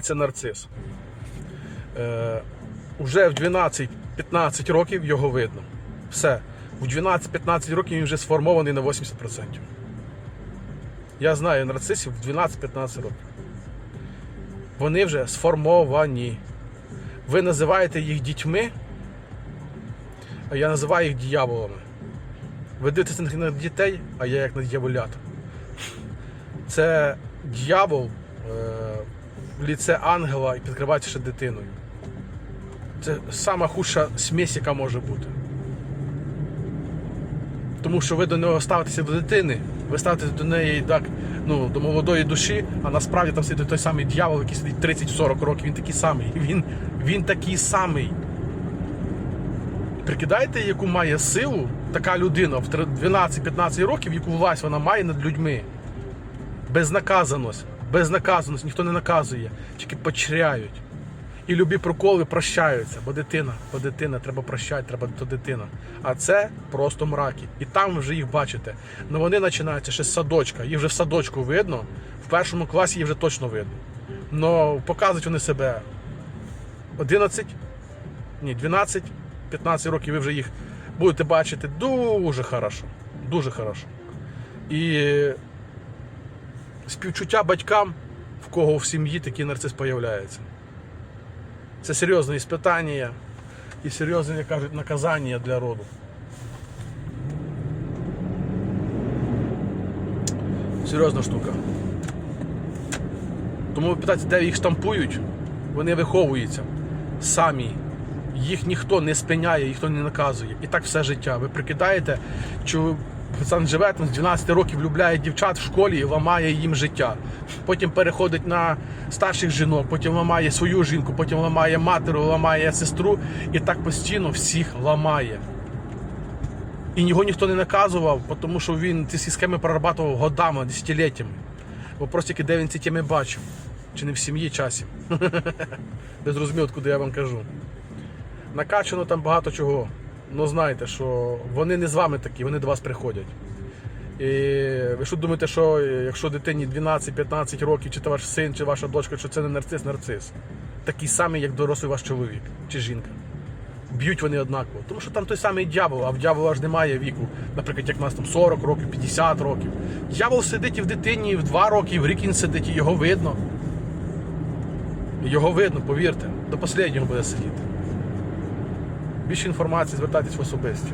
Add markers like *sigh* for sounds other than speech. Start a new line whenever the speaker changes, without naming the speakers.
це нарцис. Е, уже в 12-15 років його видно. Все. В 12-15 років він вже сформований на 80%. Я знаю нарцисів в 12-15 років. Вони вже сформовані. Ви називаєте їх дітьми, а я називаю їх дьяволами. Ви дивитеся на дітей, а я як на дьяволят. Це дьявол е, ліце ангела і підкривається ще дитиною. Це сама худша смесь, яка може бути. Тому що ви до нього ставитеся до дитини, ви ставитеся до неї так, ну, до молодої душі, а насправді там сидить той самий дьявол, який сидить 30-40 років, він такий самий. Він, він такий самий. Прикидаєте, яку має силу така людина в 12-15 років, яку власть вона має над людьми? Безнаказаність. Безнаказаність, ніхто не наказує, тільки почряють. І любі проколи прощаються, бо дитина, бо дитина, треба прощати, треба то дитина. А це просто мраки. І там ви вже їх бачите. Ну вони починаються ще з садочка. Їх вже в садочку видно, в першому класі їх вже точно видно. Но показують вони себе 11, ні, 12, 15 років ви вже їх будете бачити дуже хорошо. Дуже хорошо. І співчуття батькам, в кого в сім'ї такий нарцис появляється. Це серйозне іспитання і серйозне, як кажуть, наказання для роду. Серйозна штука. Тому ви питаєте, де їх штампують, вони виховуються самі. Їх ніхто не спиняє, ніхто не наказує. І так все життя. Ви прикидаєте, що пацан живе там з 12 років, влюбляє дівчат в школі і ламає їм життя. Потім переходить на старших жінок, потім ламає свою жінку, потім ламає матеру, ламає сестру. І так постійно всіх ламає. І його ніхто не наказував, тому що він ці схеми прорабатував годами, десятиліттями. Вопрос тільки, де він ці теми бачив. Чи не в сім'ї часі. *laughs* Ви зрозуміли, куди я вам кажу. Накачано там багато чого. Ну знайте, що вони не з вами такі, вони до вас приходять. І ви що думаєте, що якщо дитині 12-15 років, чи то ваш син, чи ваша дочка, що це не нарцис, нарцис. Такий самий, як дорослий ваш чоловік чи жінка. Б'ють вони однаково. Тому що там той самий дьявол, а в дьявола ж немає віку, наприклад, як в нас там 40 років, 50 років. Дьявол сидить і в дитині в 2 роки, в рік він сидить, і його видно. Його видно, повірте, до останнього буде сидіти. Більше інформації звертайтесь в особисті.